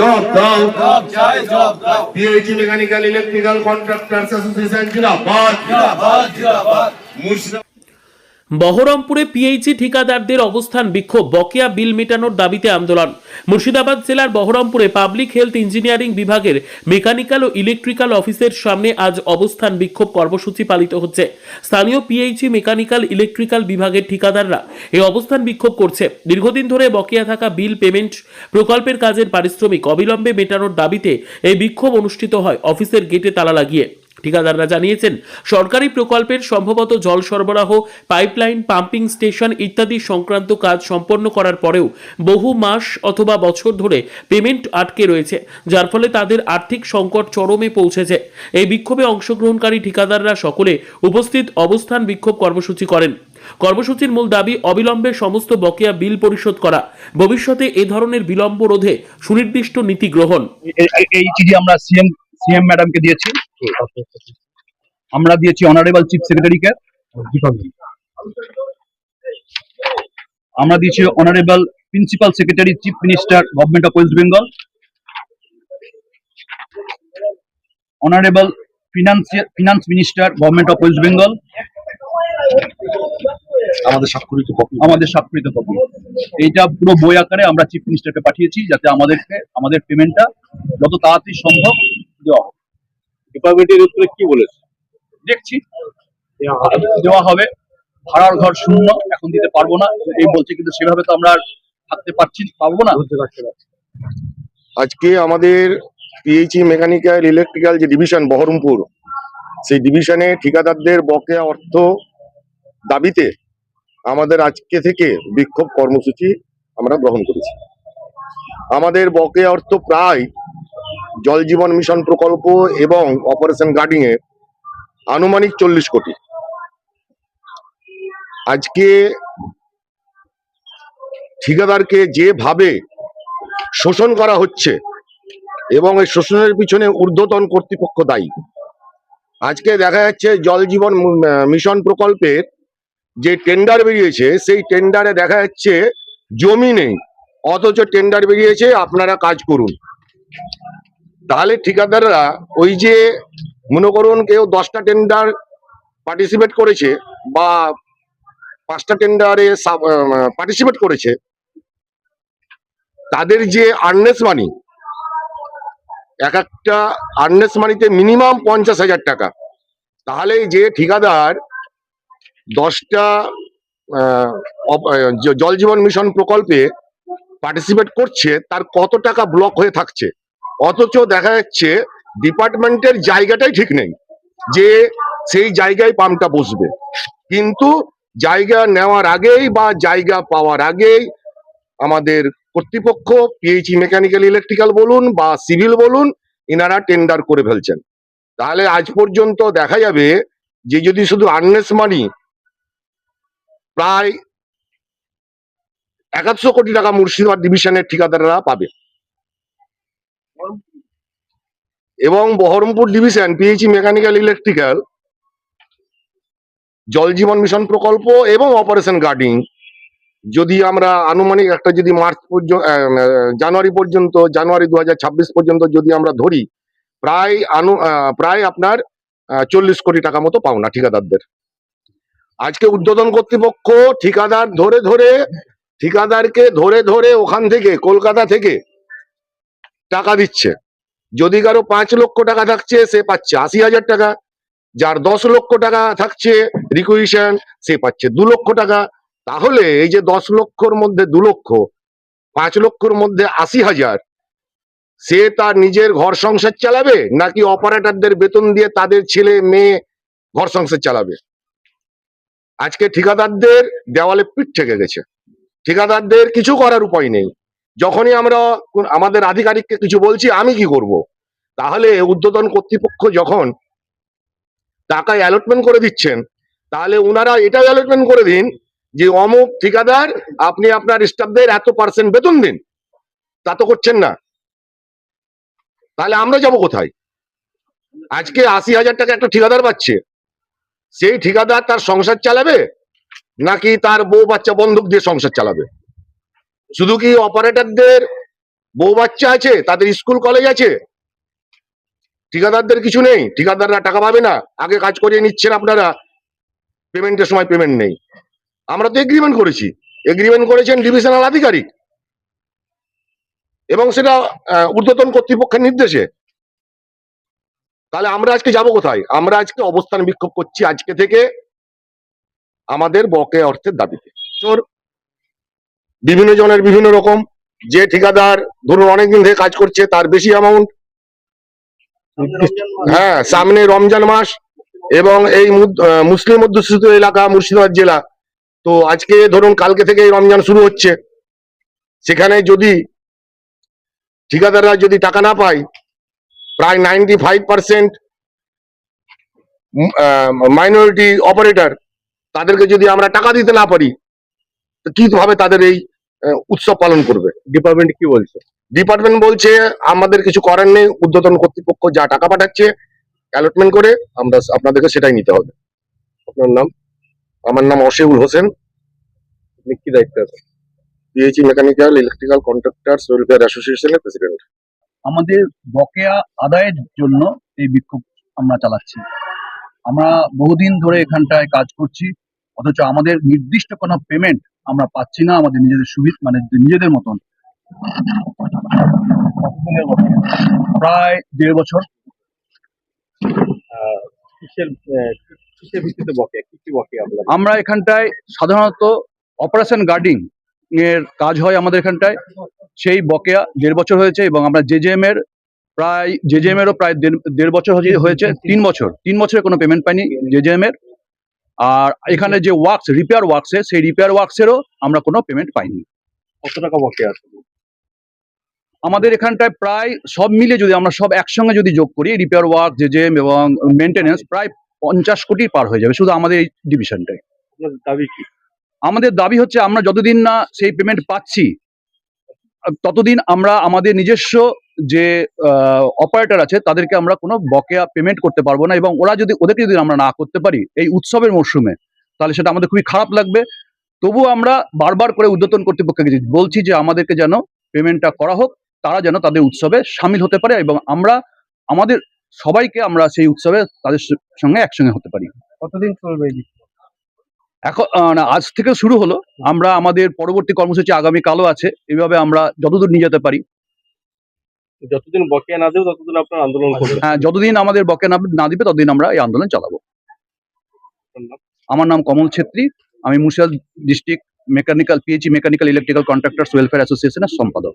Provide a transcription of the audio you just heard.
জবাব দাও। PHE mechanical electrical contractors association Zirabad Zirabad Zirabad Murshidabad. বহরমপুরে পিএইচি ঠিকাদারদের অবস্থান বিক্ষোভ, বকেয়া বিল মেটানোর দাবিতে আন্দোলন। মুর্শিদাবাদ জেলার বহরমপুরে পাবলিক হেলথ ইঞ্জিনিয়ারিং বিভাগের মেকানিক্যাল ও ইলেকট্রিক্যাল অফিসের সামনে আজ অবস্থান বিক্ষোভ কর্মসূচি পালিত হচ্ছে। স্থানীয় পিএইচি মেকানিক্যাল ইলেকট্রিক্যাল বিভাগের ঠিকাদাররা এই অবস্থান বিক্ষোভ করছে। দীর্ঘদিন ধরে বকেয়া থাকা বিল পেমেন্ট প্রকল্পের কাজের পারিশ্রমিক অবিলম্বে মেটানোর দাবিতে এই বিক্ষোভ অনুষ্ঠিত হয়। অফিসের গেটে তালা লাগিয়ে ঠিকাদাররা জানিয়েছেন, সরকারি প্রকল্পের সম্ভবত জল সরবরাহ, পাইপলাইন, পাম্পিং স্টেশন ইত্যাদি সংক্রান্ত কাজ সম্পন্ন করার পরেও বহু মাস অথবা বছর ধরে পেমেন্ট আটকে রয়েছে, যার ফলে তাদের আর্থিক সংকট চরমে পৌঁছেছে। এই বিক্ষোভে অংশগ্রহণকারী ঠিকাদাররা সকলে উপস্থিত অবস্থান বিক্ষোভ কর্মসূচি করেন। কর্মসূচির মূল দাবি, অবিলম্বে সমস্ত বকেয়া বিল পরিশোধ করা। ভবিষ্যতে এ ধরনের বিলম্ব রোধে সুনির্দিষ্ট নীতি গ্রহণ। এই চিঠি আমরা সিএম সিএম ম্যাডামকে দিয়েছি। আমরা দিয়েছি অনারেবল চিফ সেক্রেটারিকে আমরা দিয়েছি honourable principal secretary chief minister government of West Bengal honourable finance finance minister government of West Bengal আমাদের স্বাক্ষরিত কপি আমাদের স্বাক্ষরিত কপি এইটা পুরো বই আকারে আমরা চিফ মিনিস্টারকে পাঠিয়েছি যাতে আমাদেরকে আমাদের পেমেন্টটা যত তাড়াতাড়ি সম্ভব দেওয়া হোক। ডিপার্টমেন্টের উত্তরে কি বলেছে? দেখছি। দেওয়া হবে। ভাড়ার ঘর শূন্য এখন দিতে পারব না। এই বলছে কিন্তু সেভাবে তো আমরা থাকতে পারছি পারব না। আজকে আমাদের পিএইচি মেকানিক্যাল ইলেকট্রিক্যাল যে ডিভিশন বহরমপুর সেই ডিভিশনে ঠিকাদারদের বকেয়া অর্থ দাবিতে আমাদের আজকে থেকে বিক্ষোভ কর্মসূচি আমরা গ্রহণ করেছি। আমাদের বকেয়া অর্থ প্রায় জল জীবন মিশন প্রকল্প এবং অপারেশন গার্ডিং এ আনুমানিক চল্লিশ কোটি। আজকে ঠিকাদারকে যেভাবে শোষণ করা হচ্ছে এবং এই শোষণের পিছনে ঊর্ধ্বতন কর্তৃপক্ষ দায়ী, আজকে দেখা যাচ্ছে জল জীবন মিশন প্রকল্পের যে টেন্ডার বেরিয়েছে, সেই টেন্ডারে দেখা যাচ্ছে জমি নেই, অথচ টেন্ডার বেরিয়েছে, আপনারা কাজ করুন। তাহলে ঠিকাদাররা ওই যে মনে করুন কেউ দশটা টেন্ডার পার্টিসিপেট করেছে বা পাঁচটা টেন্ডারে পার্টিসিপেট করেছে, তাদের যে আর্নেস মানি এক একটা আর্নেস মানিতে মিনিমাম পঞ্চাশ হাজার টাকা। তাহলে যে ঠিকাদার দশটা জল জীবন মিশন প্রকল্পে পার্টিসিপেট করছে, তার কত টাকা ব্লক হয়ে থাকছে? অথচ দেখা যাচ্ছে ডিপার্টমেন্টের জায়গাটাই ঠিক নেই যে সেই জায়গায় পাম্পটা বসবে। কিন্তু জায়গা নেওয়ার আগেই বা জায়গা পাওয়ার আগেই আমাদের কর্তৃপক্ষ পিএইচি মেকানিক্যাল ইলেকট্রিক্যাল বলুন বা সিভিল বলুন, ইনারা টেন্ডার করে ফেলছেন। তাহলে আজ পর্যন্ত দেখা যাবে যে যদি শুধু আর্নেস মানি প্রায় একাশশো কোটি টাকা মুর্শিদাবাদ ডিভিশনের ঠিকাদাররা পাবে। এবং Baharampur division PHE mechanical electrical Jal Jeevan Mission প্রকল্প এবং অপারেশন গার্ডিং যদি আমরা আনুমানিক একটা যদি মার্চ পর্যন্ত জানুয়ারি পর্যন্ত, জানুয়ারি দু হাজার ছাব্বিশ পর্যন্ত যদি আমরা ধরি, প্রায় আনু প্রায় আপনার চল্লিশ কোটি টাকা মতো পাওনা ঠিকাদারদের। আজকে উদ্বোধন কর্তৃপক্ষ ঠিকাদার ধরে ধরে, ঠিকাদারকে ধরে ধরে ওখান থেকে, কলকাতা থেকে টাকা দিচ্ছে। যদি কারও পাঁচ লক্ষ টাকা থাকছে, সে পাচ্ছে আশি হাজার টাকা। যার দশ লক্ষ টাকা থাকছে রিকুইশন সে পাচ্ছে দু লক্ষ টাকা। তাহলে এই যে দশ লক্ষর মধ্যে দু লক্ষ, পাঁচ লক্ষর মধ্যে আশি হাজার, সে তার নিজের ঘর সংসার চালাবে? নাকি অপারেটরদের বেতন দিয়ে তাদের ছেলে, মেয়ে ঘর সংসার চালাবে? আজকে ঠিকাদারদের দেওয়ালে পিঠ থেকে গেছে। ঠিকাদারদের কিছু করার উপায় নেই। যখনই আমরা আমাদের আধিকারিককে কিছু বলছি, আমি কি করব? তাহলে উদ্বোধন কর্তৃপক্ষ যখন টাকা অ্যালটমেন্ট করে দিচ্ছেন, তাহলে ওনারা এটাও অ্যালটমেন্ট করে দিন যে, অমুক ঠিকাদার, আপনি আপনার স্টাফদের এত পার্সেন্ট বেতন দিন। তা তো করছেন না। তাহলে আমরা যাব কোথায়? আজকে আশি হাজার টাকা একটা ঠিকাদার পাচ্ছে। সেই ঠিকাদার তার সংসার চালাবে? নাকি তার বউ বাচ্চা বন্ধুক দিয়ে সংসার চালাবে? শুধু কি অপারেটরদের বউ বাচ্চা আছে? তাদের স্কুল, কলেজ আছে? ঠিকাদারদের কিছু নেই? ঠিকাদাররা টাকা পাবে না? আগে কাজ করিয়ে নিচ্ছেন আপনারা। পেমেন্টের সময় পেমেন্ট নেই। আমরা তো এগ্রিমেন্ট করেছি। এগ্রিমেন্ট করেছেন ডিভিশনাল আধিকারিক। এবং সেটা ঊর্ধ্বতন কর্তৃপক্ষের নির্দেশে। তাহলে আমরা আজকে যাব কোথায়? আমরা আজকে অবস্থান বিক্ষোভ করছি আজকে থেকে আমাদের বকে অর্থের দাবিতে। চোর বিভিন্ন জনের বিভিন্ন রকম। যে ঠিকাদার ধরুন অনেকদিন থেকে কাজ করছে, তার বেশি অ্যামাউন্ট হ্যাঁ সামনে রমজান মাস এবং এই মুসলিম অধ্যুষিত এলাকা, মুর্শিদাবাদ জেলা। তো আজকে ধরুন কালকে থেকে রমজান শুরু হচ্ছে। সেখানে যদি ঠিকাদাররা যদি টাকা না পায়, প্রায় ninety five percent minority operator তাদেরকে যদি আমরা টাকা দিতে না পারি কীভাবে তাদের এই উৎসব পালন করবে? ডিপার্টমেন্ট কি বলছে? ডিপার্টমেন্ট বলছে আমাদের কিছু করার নেই ঊর্ধ্বতন কর্তৃপক্ষ যা টাকা পাঠাচ্ছে অ্যালটমেন্ট করে আমরা আপনাদেরকে সেটাই নিতে হবে। আপনার নাম? আমার নাম অশেউল হোসেন। আপনি কি দায়িত্ব আছে PHE mechanical electrical contractors welfare অ্যাসোসিয়েশনের প্রেসিডেন্ট আমাদের বকেয়া আদায়ের জন্য এই বিক্ষোভ আমরা চালাচ্ছি। আমরা বহুদিন ধরে এখানটায় কাজ করছি অথচ আমাদের নির্দিষ্ট কোনো পেমেন্ট আমরা পাচ্ছি না আমাদের নিজেদের সুবিধা মানে নিজেদের মতন। প্রায় দেড় বছর। আমরা এখানটায় সাধারণত অপারেশন গার্ডিং এর কাজ হয় আমাদের এখানটায়। সেই বকেয়া দেড় বছর হয়েছে এবং আমরা জেজেএম এর প্রায় জেজেএম এরও প্রায় দেড়- বছর হয়ে- হয়েছে তিন বছর। তিন বছরের কোনো পেমেন্ট পাইনি জেজেএম এর। আর এখানে যে ওয়ার্কস রিপেয়ার ওয়ার্কসে সেই রিপেয়ার ওয়ার্কসেরও আমরা কোনো পেমেন্ট পাইনি। কত টাকা বকে আছে? আমাদের এখানটায় প্রায় সব মিলে যদি আমরা সব একসঙ্গে যদি যোগ করি রিপেয়ার ওয়ার্ক যে জেম এবং মেনটেনেন্স প্রায় পঞ্চাশ কোটি পার হয়ে যাবে শুধু আমাদের এই ডিভিশনটায় দাবি কি? আমাদের দাবি হচ্ছে আমরা যতদিন না সেই পেমেন্ট পাচ্ছি ততদিন আমরা আমাদের নিজস্ব যে অপারেটর আছে, তাদেরকে আমরা কোনো বকেয়া পেমেন্ট করতে পারব না এবং ওরা যদি, ওদেরকে যদি আমরা না করতে পারি এই উৎসবের মরশুমে, তাহলে সেটা আমাদের খুবই খারাপ লাগবে। তবুও আমরা বারবার করে উদ্যতন কর্তৃপক্ষকে বলছি যে, আমাদেরকে যেন পেমেন্টটা করা হোক, তারা যেন তাদের উৎসবে সামিল হতে পারে এবং আমরা, আমাদের সবাইকে আমরা সেই উৎসবে তাদের সঙ্গে একসঙ্গে হতে পারি। কতদিন চলবে এই এখন আজ থেকে শুরু হলো। আমরা আমাদের পরবর্তী কর্মসূচি আগামী কালও আছে। এইভাবে আমরা যতদূর নিয়ে যেতে পারি। যতদিন বকেয়া না দেবে ততদিন আপনার আন্দোলন হ্যাঁ যতদিন আমাদের বকে না দিবে ততদিন আমরা এই আন্দোলন চালাবো। আমার নাম কমল ছেত্রী। আমি Murshidabad district mechanical PHE mechanical electrical contractors welfare অ্যাসোসিয়েশনের সম্পাদক।